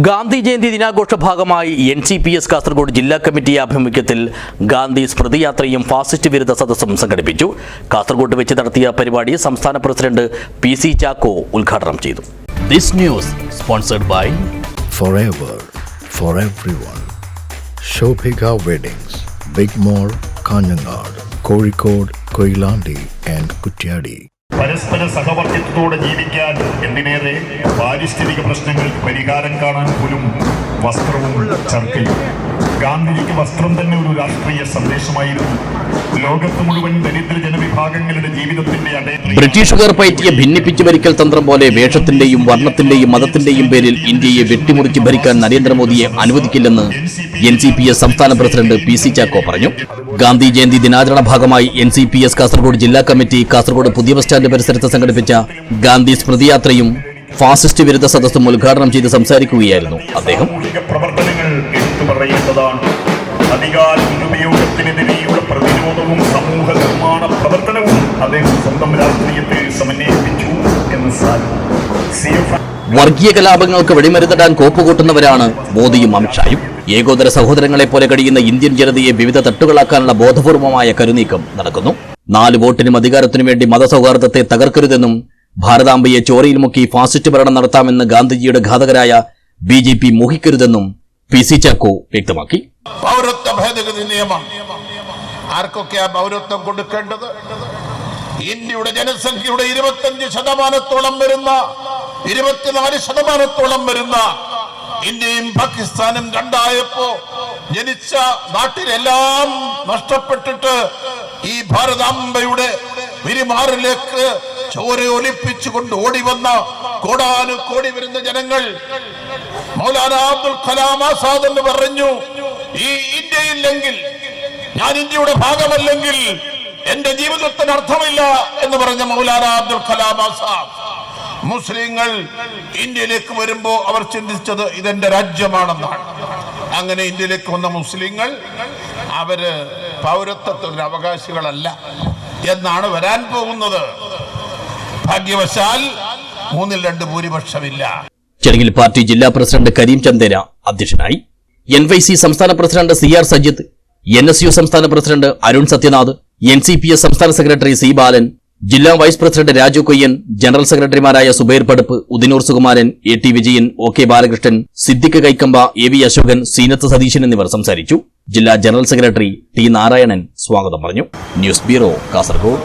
ഗാന്ധി ജയന്തി ദിനാഘോഷ ഭാഗമായി N C P S Kasaragod ജില്ലാ കമ്മിറ്റി ആഭിമുഖ്യത്തിൽ ഗാന്ധി സ്മൃതിയാത്രയും ഫാസിസ്റ്റ് വിരുദ്ധ സദസ്സും സംഘടിപ്പിച്ചു. കാസർഗോഡ് വെച്ച് നടത്തിയ പരിപാടി സംസ്ഥാന പ്രസിഡന്റ് പി സി ചാക്കോ ഉദ്ഘാടനം ചെയ്തു. This news sponsored by forever for everyone Shobhika weddings big mall Kanhangad Kozhikode Koyilandy and Kutyadi. പരസ്പര സഹവർത്തിത്വത്തോടെ ജീവിക്കാൻ എന്തിനേറെ പാരിസ്ഥിതിക പ്രശ്നങ്ങൾക്ക് പരിഹാരം കാണാൻ പോലും വസ്ത്രവും ചർക്കയും ഗാന്ധിജിക്ക് വസ്ത്രം തന്നെ ഒരു രാഷ്ട്രീയ സന്ദേശമായിരുന്നു. ലോകത്ത് മുഴുവൻ ദരിദ്ര ജനവിഭാഗങ്ങളുടെ ജീവിതത്തിന്റെ അടയ ബ്രിട്ടീഷുകാർ പയറ്റിയ ഭിന്നിപ്പിച്ചു ഭരിക്കൽ തന്ത്രം പോലെ വേഷത്തിന്റെയും വർണത്തിന്റെയും മതത്തിന്റെയും പേരിൽ ഇന്ത്യയെ വെട്ടിമുറിച്ച് ഭരിക്കാൻ നരേന്ദ്രമോദിയെ അനുവദിക്കില്ലെന്ന് എൻ സി പി എസ് സംസ്ഥാന പ്രസിഡന്റ് പി സി ചാക്കോ പറഞ്ഞു. ഗാന്ധി ജയന്തി ദിനാചരണ ഭാഗമായി N C P S Kasaragod ജില്ലാ കമ്മിറ്റി കാസർഗോഡ് പുതിയ ബസ് സ്റ്റാൻഡ് പരിസരത്ത് സംഘടിപ്പിച്ച ഗാന്ധി സ്മൃതിയാത്രയും ഫാസിസ്റ്റ് വിരുദ്ധ സദസ്സും ഉദ്ഘാടനം ചെയ്ത് സംസാരിക്കുകയായിരുന്നു അദ്ദേഹം. പറയേണ്ടതാണ് അധികാര ദുരുപയോഗത്തിനെതിരെയുള്ള പ്രതിരോധവും സമൂഹ നിർമ്മാണ പ്രവർത്തനവും അദ്ദേഹം സ്വന്തം രാഷ്ട്രീയത്തെ സമന്വയിപ്പിച്ചു എന്ന് വർഗീയ കലാപങ്ങൾക്ക് വെടിമരുന്നിടാൻ കോപ്പുകൂട്ടുന്നവരാണ് മോദിയും അമിത്ഷായും. ഏകോദര സഹോദരങ്ങളെ പോലെ കഴിയുന്ന ഇന്ത്യൻ ജനതയെ വിവിധ തട്ടുകളാക്കാനുള്ള ബോധപൂർവമായ കരുനീക്കം നടക്കുന്നു. നാല് വോട്ടിനും അധികാരത്തിനു വേണ്ടി മതസൗഹാർദ്ദത്തെ തകർക്കരുതെന്നും ഭാരതാംബയെ ചോരയിൽ മുക്കി ഫാസിസ്റ്റ് ഭരണം നടത്താമെന്ന് ഗാന്ധിജിയുടെ ഘാതകരായ ബി ജെ പി മോഹിക്കരുതെന്നും പി സി ചാക്കോ വ്യക്തമാക്കി. പൗരത്വ ഭേദഗതി നിയമം. ആർക്കൊക്കെയാ പൗരത്വം കൊടുക്കേണ്ടത്? ഇന്ത്യയുടെ ജനസംഖ്യയുടെ ഇരുപത്തഞ്ച് ശതമാനത്തോളം വരുന്ന ഇരുപത്തിനാല് ശതമാനത്തോളം വരുന്ന ഇന്ത്യയും പാകിസ്ഥാനും രണ്ടായപ്പോ ജനിച്ച നാട്ടിലെല്ലാം നഷ്ടപ്പെട്ടിട്ട് ഈ ഭാരതാംബയുടെ പെരുമാറിലേക്ക് ചോര ഒലിപ്പിച്ചുകൊണ്ട് ഓടി വന്ന കോടാനു കോടി വരുന്ന ജനങ്ങൾ മൗലാന അബ്ദുൽ കലാം ആസാദ് എന്ന് പറഞ്ഞു ഈ ഇന്ത്യയില്ലെങ്കിൽ ഞാൻ ഇന്ത്യയുടെ ഭാഗമല്ലെങ്കിൽ എന്റെ ജീവിതത്തിന് അർത്ഥമില്ല എന്ന് പറഞ്ഞ മൗലാന അബ്ദുൽ കലാം ആസാദ്. മുസ്ലിങ്ങൾ ഇന്ത്യയിലേക്ക് വരുമ്പോ അവർ ചിന്തിച്ചത് ഇതെന്റെ രാജ്യമാണെന്നാണ്. അങ്ങനെ ഇന്ത്യയിലേക്ക് വന്ന മുസ്ലിങ്ങൾ അവർ പൗരത്വത്തിന് അവകാശികളല്ല എന്നാണ് വരാൻ പോകുന്നത്. ഭാഗ്യവശാൽ മൂന്നിൽ രണ്ട് ഭൂരിപക്ഷമില്ല. ചടങ്ങിൽ പാർട്ടി ജില്ലാ പ്രസിഡന്റ് കരീം ചന്ദേര അധ്യക്ഷനായി എൻ വൈ സി സംസ്ഥാന president C R Sajith N S U സംസ്ഥാന president Arun Sathyanath N C P S സംസ്ഥാന സെക്രട്ടറി സി ബാലൻ ജില്ലാ vice president Raju Koyyan general സെക്രട്ടറിമാരായ Zubair Padupp Udinur Sukumaran A T Vijayan O K Balakrishnan Siddique Kaikamba A V Ashokan Seenath Satheesan എന്നിവർ സംസാരിച്ചു. ജില്ലാ general secretary T Narayanan സ്വാഗതം പറഞ്ഞു. News bureau Kasaragod.